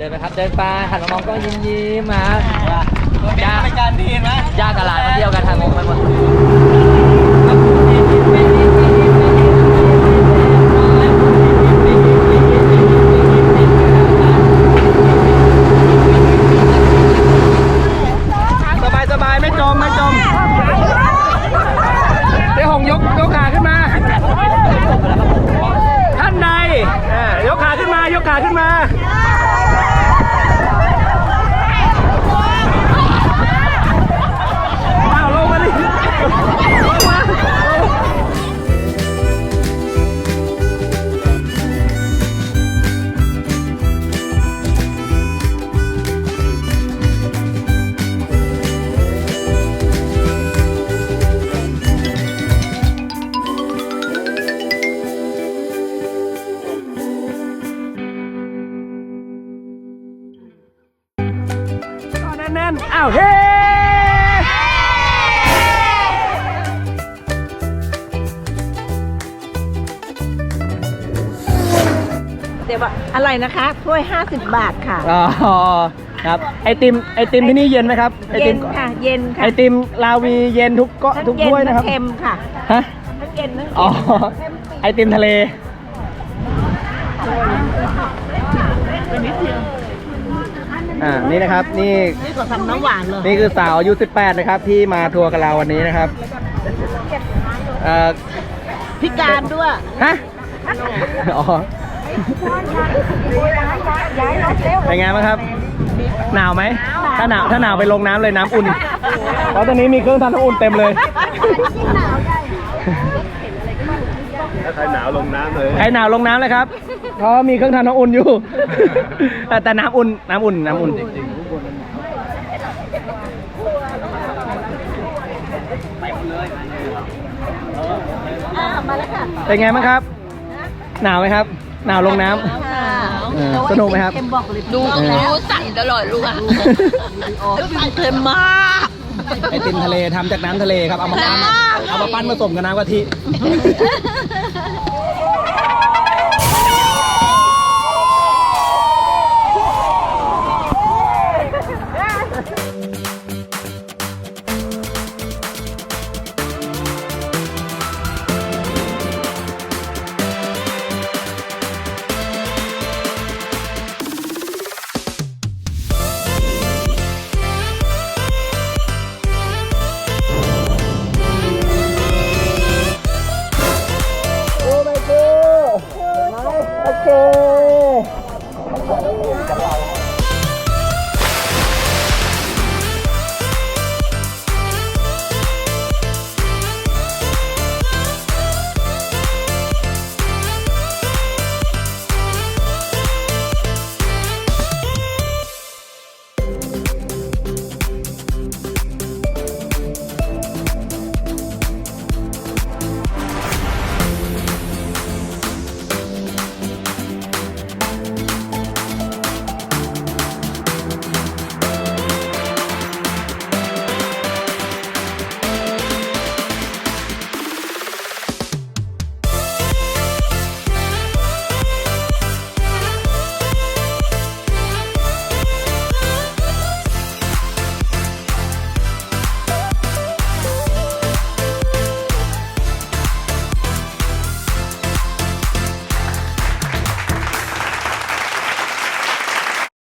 ดินไปหันมามองก็ยิ้มยิ้มๆมาย่าไปการดีนะย่ากับหลานมาเที่ยวกันทางงงไปหมดาวเฮ้เดี๋ยวบอกอะไรนะคะถ้วย 50 บาทค่ะ อ๋อครับไอติมไอติมที่นี่เย็นไหมครับไอเย็ตินมค่ะ เย็นค่ะไอติมลาวีเย็นทุกก็ทั้งทุกเย็ถ้วยนะครับทั้งเค็มค่ะฮะทั้งเย็นทั้งอ๋อเค็มไอติมทะเล อ่านี่นะครับนี่นี่ก็ทำน้ำหวานเลยนี่คือสาวอายุ 18 นะครับ ที่มาทัวร์กับเราวันนี้นะครับเอ่อพิการด้วยฮะอ๋อเป็นไงบ้างครับ หนาวไหมถ้าหนาวถ้าหนาวไปลงน้ำเลยน้ำอุ่นเพราะตอนนี้มีเครื่องทำน้ำอุ่นเต็มเลยถ้าใครหนาวลงน้ำเลยใครหนาวลงน้ำเลยครับ เพราะมีเครื่องทำน้ำอุ่นอยู่ แต่แต่น้ำอุ่นน้ำอุ่นน้ำอุ่นอ่ามาแล้วค่ะเป็นไงบ้างครับ หนาวไหมครับ หนาวลงน้ำเออสนุกไหมครับเค็มบอกเลยดูเออดูสั่นตลอดลูกอะสั่นเค็มมากไอติมทะเลทำจากน้ำทะเลครับ เอามาปั้นเอามาปั้นผสมกับน้ำกะทิ s